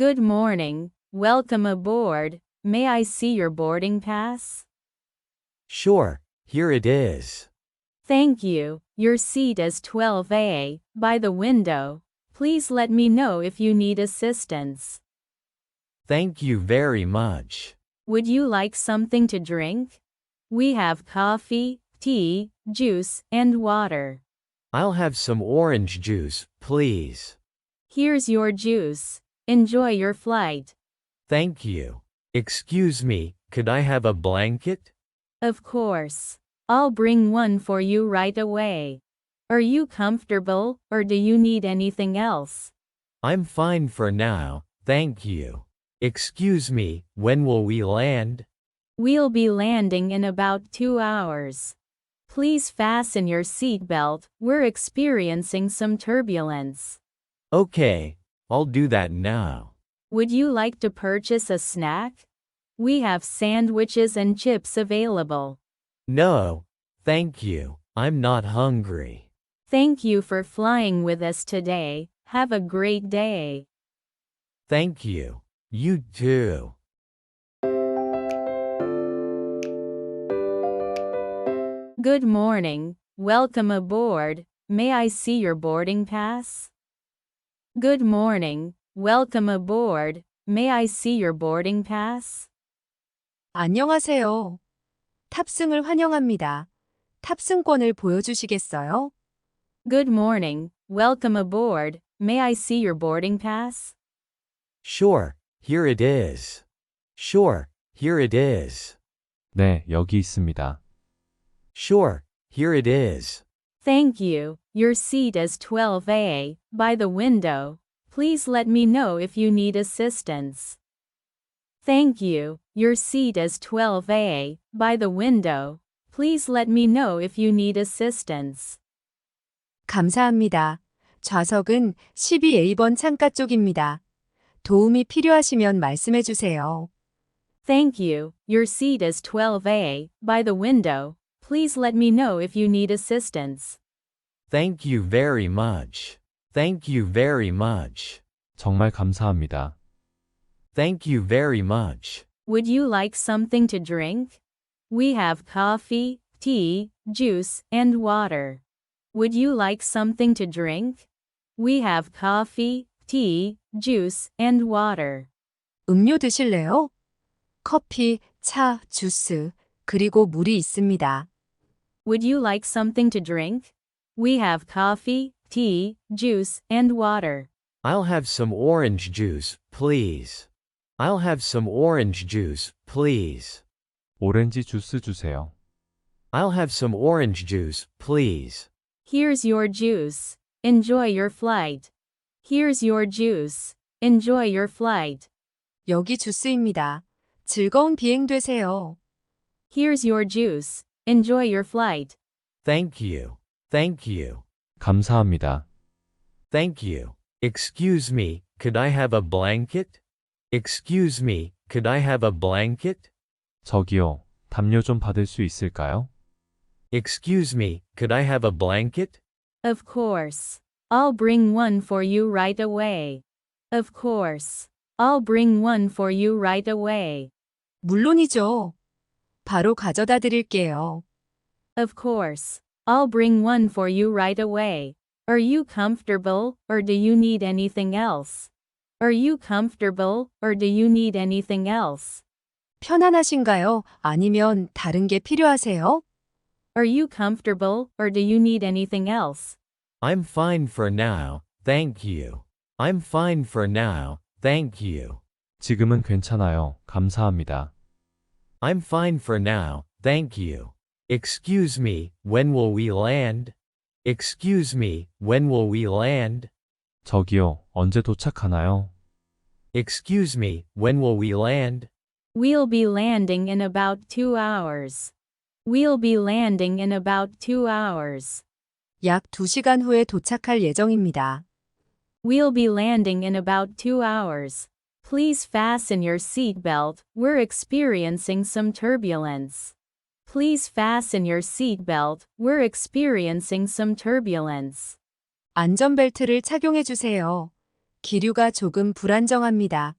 Good morning. Welcome aboard. May I see your boarding pass? Sure, here it is. Thank you. Your seat is 12A, by the window. Please let me know if you need assistance. Thank you very much. Would you like something to drink? We have coffee, tea, juice, and water. I'll have some orange juice, please. Here's your juice. Enjoy your flight. Thank you. Excuse me, could I have a blanket? Of course. I'll bring one for you right away. Are you comfortable, or do you need anything else? I'm fine for now, thank you. Excuse me, when will we land? We'll be landing in about two hours. Please fasten your seatbelt, we're experiencing some turbulence. Okay, I'll do that now. Would you like to purchase a snack? We have sandwiches and chips available. No, thank you. I'm not hungry. Thank you for flying with us today. Have a great day. Thank you. You too. Good morning. Welcome aboard. May I see your boarding pass? Good morning. Welcome aboard. May I see your boarding pass? 안녕하세요. 탑승을 환영합니다. 탑승권을 보여주시겠어요? Good morning. Welcome aboard. May I see your boarding pass? Sure, here it is. Sure, here it is. 네, 여기 있습니다. Sure, here it is. Thank you. Your seat is 12A, by the window. Please let me know if you need assistance. Thank you. Your seat is 12A, by the window. Please let me know if you need assistance. 감사합니다. 좌석은 12A번 창가 쪽입니다. 도움이 필요하시면 말씀해 주세요. Thank you. Your seat is 12A, by the window. Please let me know if you need assistance. Thank you very much. Thank you very much. 정말 감사합니다. Thank you very much. Would you like something to drink? We have coffee, tea, juice, and water. Would you like something to drink? We have coffee, tea, juice, and water. 음료 드실래요? 커피, 차, 주스, 그리고 물이 있습니다. Would you like something to drink? We have coffee, tea, juice, and water. I'll have some orange juice, please. I'll have some orange juice, please. 오렌지 주스 주세요. I'll have some orange juice, please. Here's your juice. Enjoy your flight. Here's your juice. Enjoy your flight. 여기 주스입니다. 즐거운 비행 되세요. Here's your juice. Enjoy your flight. Thank you. Thank you. 감사합니다. Thank you. Excuse me, could I have a blanket? Excuse me, could I have a blanket? 저기요, 담요 좀 받을 수 있을까요? Excuse me, could I have a blanket? Of course. I'll bring one for you right away. Of course. I'll bring one for you right away. 물론이죠. 바로 가져다 드릴게요. Of course. I'll bring one for you right away. Are you comfortable, or do you need anything else? Are you comfortable, or do you need anything else? 편안하신가요? 아니면 다른 게 필요하세요? Are you comfortable, or do you need anything else? I'm fine for now, thank you. I'm fine for now, thank you. 지금은 괜찮아요. 감사합니다. I'm fine for now, thank you. Excuse me, when will we land? Excuse me, when will we land? 저기요, 언제 도착하나요? Excuse me, when will we land? We'll be landing in about two hours. We'll be landing in about two hours. 약 2시간 후에 도착할 예정입니다. We'll be landing in about two hours. Please fasten your seatbelt, we're experiencing some turbulence. Please fasten your seatbelt, we're experiencing some turbulence. 안전벨트를 착용해 주세요. 기류가 조금 불안정합니다.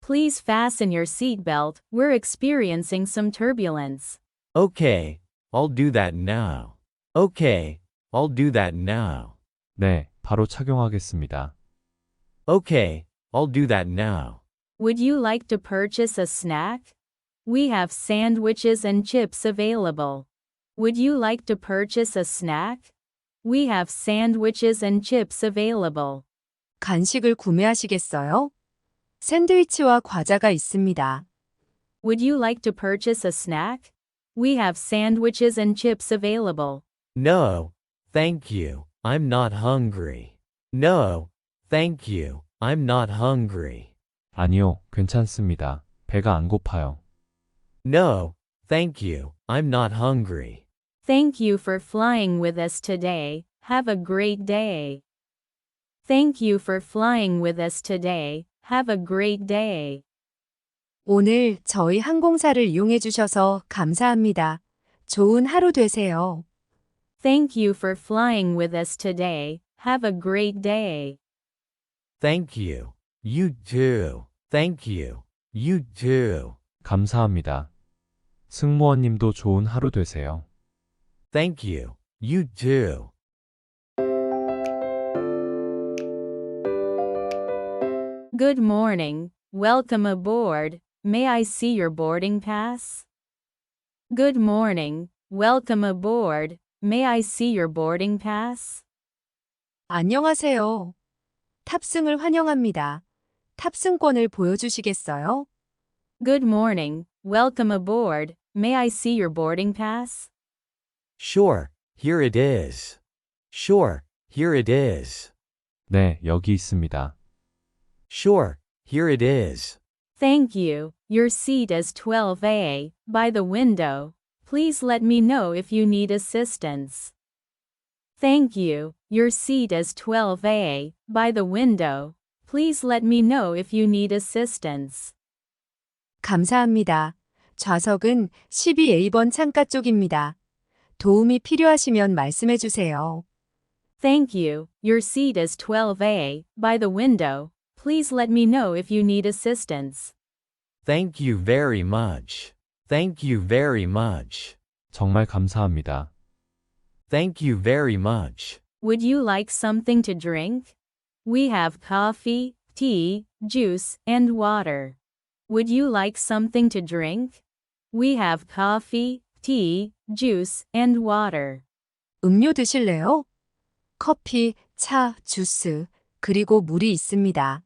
Please fasten your seatbelt, we're experiencing some turbulence. Okay, I'll do that now. Okay, I'll do that now. 네, 바로 착용하겠습니다. Okay, I'll do that now. Would you like to purchase a snack? We have sandwiches and chips available. Would you like to purchase a snack? We have sandwiches and chips available. 간식을 구매하시겠어요? 샌드위치와 과자가 있습니다. Would you like to purchase a snack? We have sandwiches and chips available. No, thank you. I'm not hungry. No, thank you. I'm not hungry. 아니요, 괜찮습니다. 배가 안 고파요. No, thank you. I'm not hungry. Thank you for flying with us today. Have a great day. Thank you for flying with us today. Have a great day. 오늘 저희 항공사를 이용해 주셔서 감사합니다. 좋은 하루 되세요. Thank you for flying with us today. Have a great day. Thank you. You too. Thank you. You too. 감사합니다. 승무원님도 좋은 하루 되세요. Thank you. You too. Good morning. Welcome aboard. May I see your boarding pass? Good morning. Welcome aboard. May I see your boarding pass? 안녕하세요. 탑승을 환영합니다. 탑승권을 보여주시겠어요? Good morning. Welcome aboard. May I see your boarding pass? Sure, here it is. Sure, here it is. 네, 여기 있습니다. Sure, here it is. Thank you. Your seat is 12A, by the window. Please let me know if you need assistance. Thank you. Your seat is 12A, by the window. Please let me know if you need assistance. 감사합니다. 좌석은 12A번 창가 쪽입니다. 도움이 필요하시면 말씀해 주세요. Thank you. Your seat is 12A, by the window. Please let me know if you need assistance. Thank you very much. Thank you very much. 정말 감사합니다. Thank you very much. Would you like something to drink? We have coffee, tea, juice, and water. Would you like something to drink? We have coffee, tea, juice, and water. 음료 드실래요? 커피, 차, 주스, 그리고 물이 있습니다.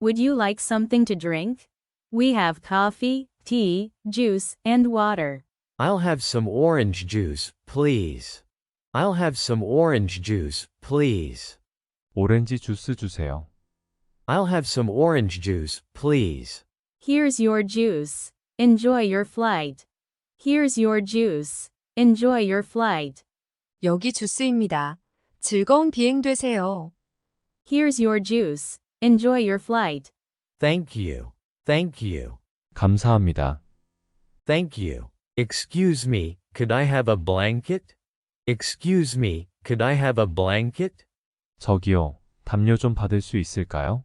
Would you like something to drink? We have coffee, tea, juice, and water. I'll have some orange juice, please. I'll have some orange juice, please. 오렌지 주스 주세요. I'll have some orange juice, please. Here's your juice. Enjoy your flight. Here's your juice. Enjoy your flight. 여기 주스입니다. 즐거운 비행 되세요. Here's your juice. Enjoy your flight. Thank you. Thank you. 감사합니다. Thank you. Excuse me, could I have a blanket? Excuse me, could I have a blanket? 저기요, 담요 좀 받을 수 있을까요?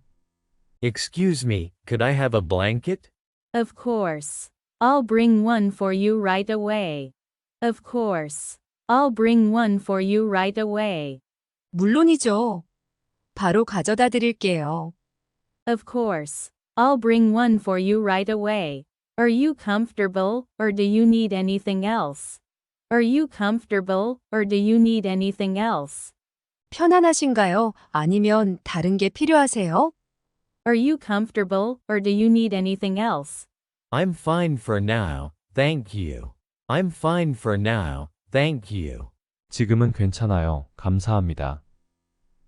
Excuse me, could I have a blanket? Of course. I'll bring one for you right away. Of course. I'll bring one for you right away. 물론이죠. 바로 가져다 드릴게요. Of course. I'll bring one for you right away. Are you comfortable, or do you need anything else? Are you comfortable, or do you need anything else? 편안하신가요? 아니면 다른 게 필요하세요? Are you comfortable, or do you need anything else? I'm fine for now, thank you. I'm fine for now, thank you. 지금은 괜찮아요. 감사합니다.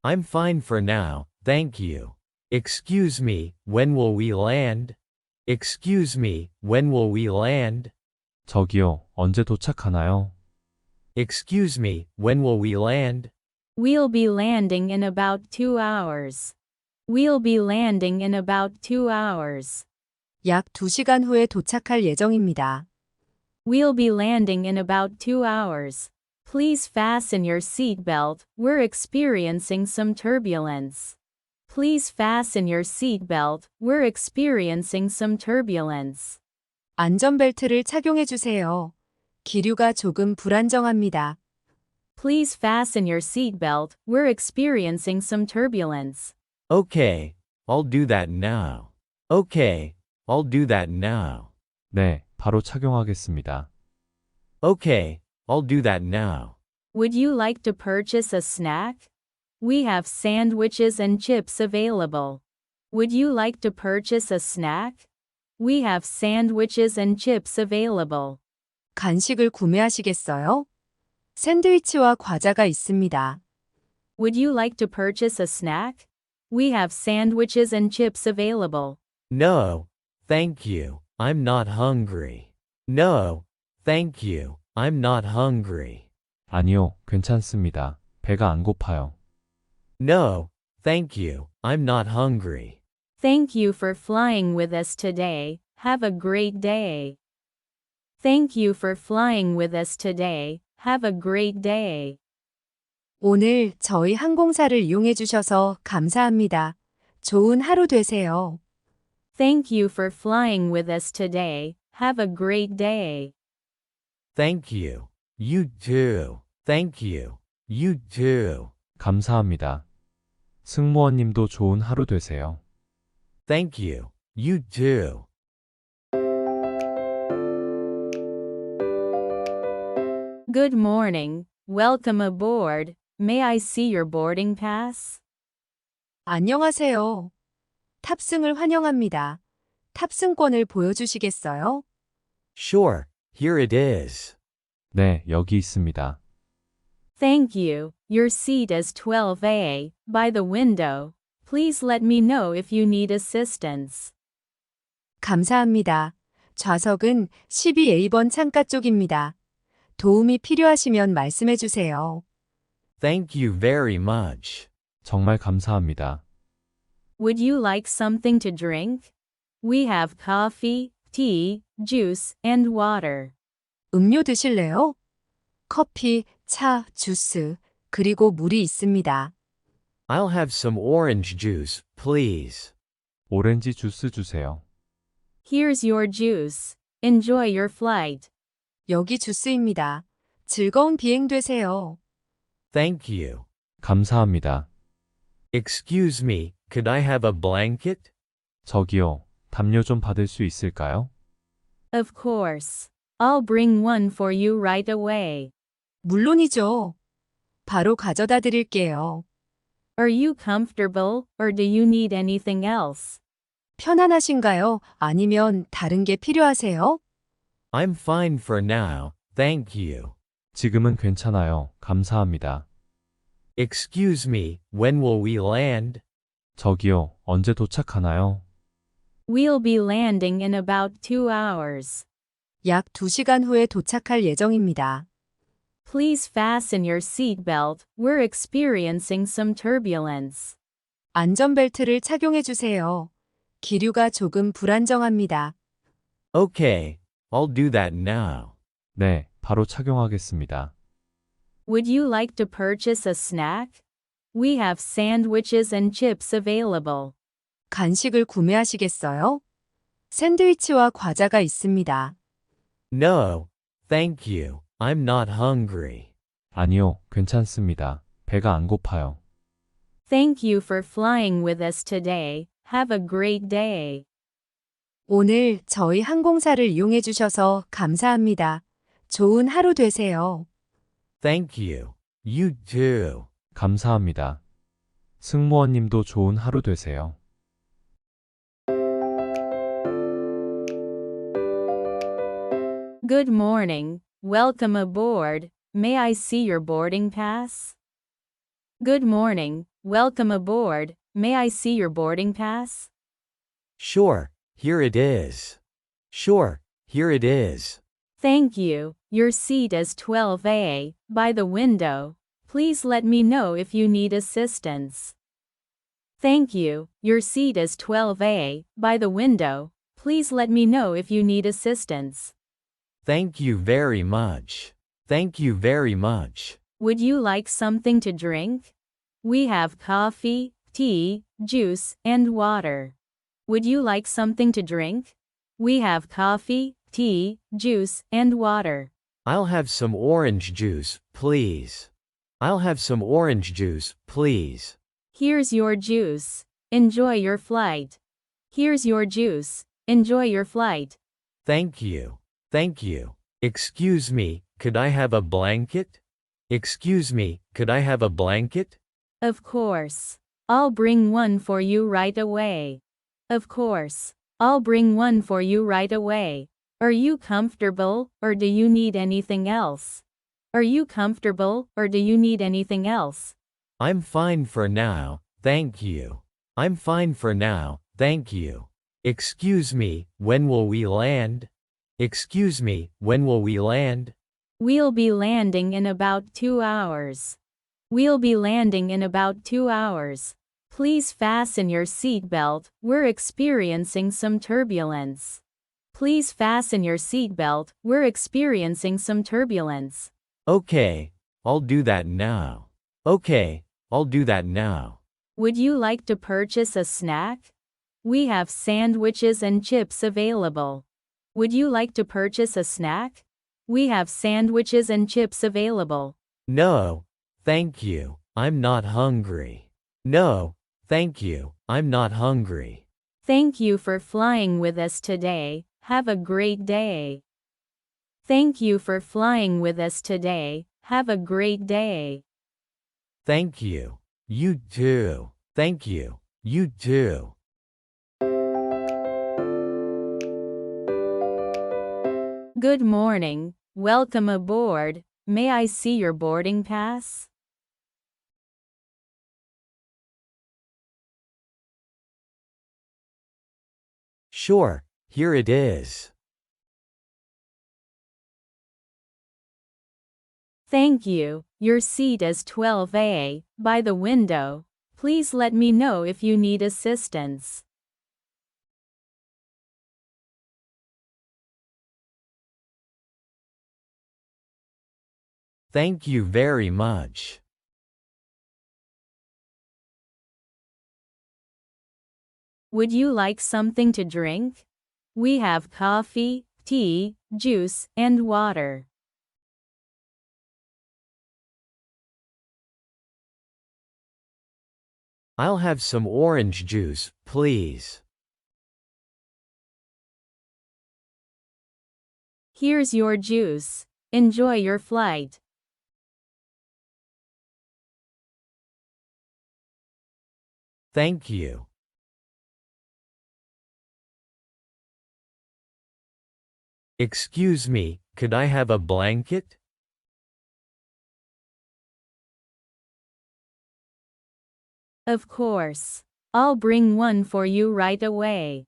I'm fine for now, thank you. Excuse me, when will we land? Excuse me, when will we land? 저기요, 언제 도착하나요? Excuse me, when will we land? We'll be landing in about two hours. We'll be landing in about two hours. 약 2시간 후에 도착할 예정입니다. We'll be landing in about two hours. Please fasten your seatbelt, we're experiencing some turbulence. Please fasten your seatbelt. We're experiencing some turbulence. 안전벨트를 착용해 주세요. 기류가 조금 불안정합니다. Please fasten your seatbelt. We're experiencing some turbulence. Okay, I'll do that now. Okay, I'll do that now. 네, 바로 착용하겠습니다. Okay, I'll do that now. Would you like to purchase a snack? We have sandwiches and chips available. Would you like to purchase a snack? We have sandwiches and chips available. 간식을 구매하시겠어요? 샌드위치와 과자가 있습니다. Would you like to purchase a snack? We have sandwiches and chips available. No, thank you. I'm not hungry. No, thank you. I'm not hungry. 아니요, 괜찮습니다. 배가 안 고파요. No, thank you. I'm not hungry. Thank you for flying with us today. Have a great day. Thank you for flying with us today. Have a great day. 오늘 저희 항공사를 이용해 주셔서 감사합니다. 좋은 하루 되세요. Thank you for flying with us today. Have a great day. Thank you. You too. Thank you. You too. 감사합니다. 승무원님도 좋은 하루 되세요. Thank you. You too. Good morning. Welcome aboard. May I see your boarding pass? 안녕하세요. 탑승을 환영합니다. 탑승권을 보여주시겠어요? Sure, here it is. 네, 여기 있습니다. Thank you. Your seat is 12A, by the window. Please let me know if you need assistance. 감사합니다. 좌석은 12A번 창가 쪽입니다. 도움이 필요하시면 말씀해 주세요. Thank you very much. 정말 감사합니다. Would you like something to drink? We have coffee, tea, juice, and water. 음료 드실래요? 커피, 차, 주스, 그리고 물이 있습니다. I'll have some orange juice, please. 오렌지 주스 주세요. Here's your juice. Enjoy your flight. 여기 주스입니다. 즐거운 비행 되세요. Thank you. 감사합니다. Excuse me, could I have a blanket? 저기요, 담요 좀 받을 수 있을까요? Of course. I'll bring one for you right away. 물론이죠. 바로 가져다 드릴게요. Are you comfortable, or do you need anything else? 편안하신가요? 아니면 다른 게 필요하세요? I'm fine for now, thank you. 지금은 괜찮아요. 감사합니다. Excuse me, when will we land? 저기요, 언제 도착하나요? We'll be landing in about two hours. 약 2시간 후에 도착할 예정입니다. Please fasten your seatbelt. We're experiencing some turbulence. 안전벨트를 착용해 주세요. 기류가 조금 불안정합니다. Okay, I'll do that now. 네, 바로 착용하겠습니다. Would you like to purchase a snack? We have sandwiches and chips available. 간식을 구매하시겠어요? 샌드위치와 과자가 있습니다. No, thank you. I'm not hungry. 아니요, 괜찮습니다. 배가 안 고파요. Thank you for flying with us today. Have a great day. 오늘 저희 항공사를 이용해 주셔서 감사합니다. 좋은 하루 되세요. Thank you. You too. 감사합니다. 승무원님도 좋은 하루 되세요. Good morning. Welcome aboard. May I see your boarding pass? Good morning. Welcome aboard. May I see your boarding pass? Sure, here it is. Sure, here it is. Thank you. Your seat is 12A, by the window. Please let me know if you need assistance. Thank you. Your seat is 12A, by the window. Please let me know if you need assistance. Thank you very much. Thank you very much. Would you like something to drink? We have coffee, tea, juice, and water. Would you like something to drink? We have coffee, tea, juice, and water. I'll have some orange juice, please. I'll have some orange juice, please. Here's your juice. Enjoy your flight. Here's your juice. Enjoy your flight. Thank you. Thank you. Excuse me, could I have a blanket? Excuse me, could I have a blanket? Of course. I'll bring one for you right away. Of course. I'll bring one for you right away. Are you comfortable, or do you need anything else? Are you comfortable, or do you need anything else? I'm fine for now, thank you. I'm fine for now, thank you. Excuse me, when will we land? Excuse me, when will we land? We'll be landing in about two hours. We'll be landing in about two hours. Please fasten your seatbelt, we're experiencing some turbulence. Please fasten your seatbelt, we're experiencing some turbulence. Okay, I'll do that now. Okay, I'll do that now. Would you like to purchase a snack? We have sandwiches and chips available. Would you like to purchase a snack? We have sandwiches and chips available. No, thank you, I'm not hungry. No, thank you, I'm not hungry. Thank you for flying with us today. Have a great day. Thank you for flying with us today. Have a great day. Thank you. You too. Thank you. You too. Good morning. Welcome aboard. May I see your boarding pass? Sure, here it is. Thank you. Your seat is 12A, by the window. Please let me know if you need assistance. Thank you very much. Would you like something to drink? We have coffee, tea, juice, and water. I'll have some orange juice, please. Here's your juice. Enjoy your flight. Thank you. Excuse me, could I have a blanket? Of course. I'll bring one for you right away.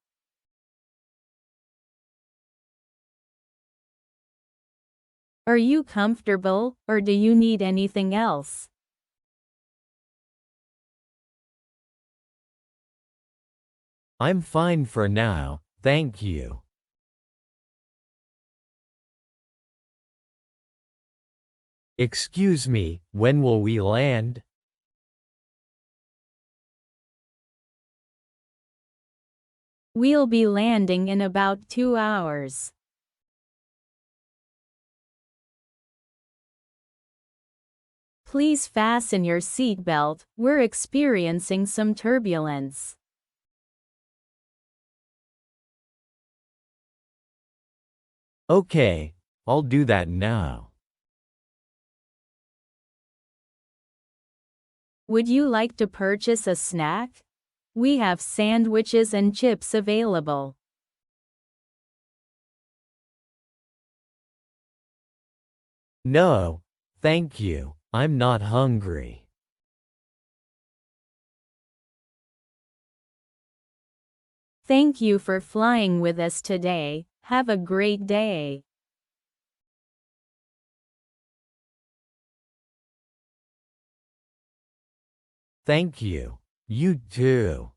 Are you comfortable, or do you need anything else? I'm fine for now, thank you. Excuse me, when will we land? We'll be landing in about two hours. Please fasten your seatbelt, we're experiencing some turbulence. Okay, I'll do that now. Would you like to purchase a snack? We have sandwiches and chips available. No, thank you, I'm not hungry. Thank you for flying with us today. Have a great day. Thank you. You too.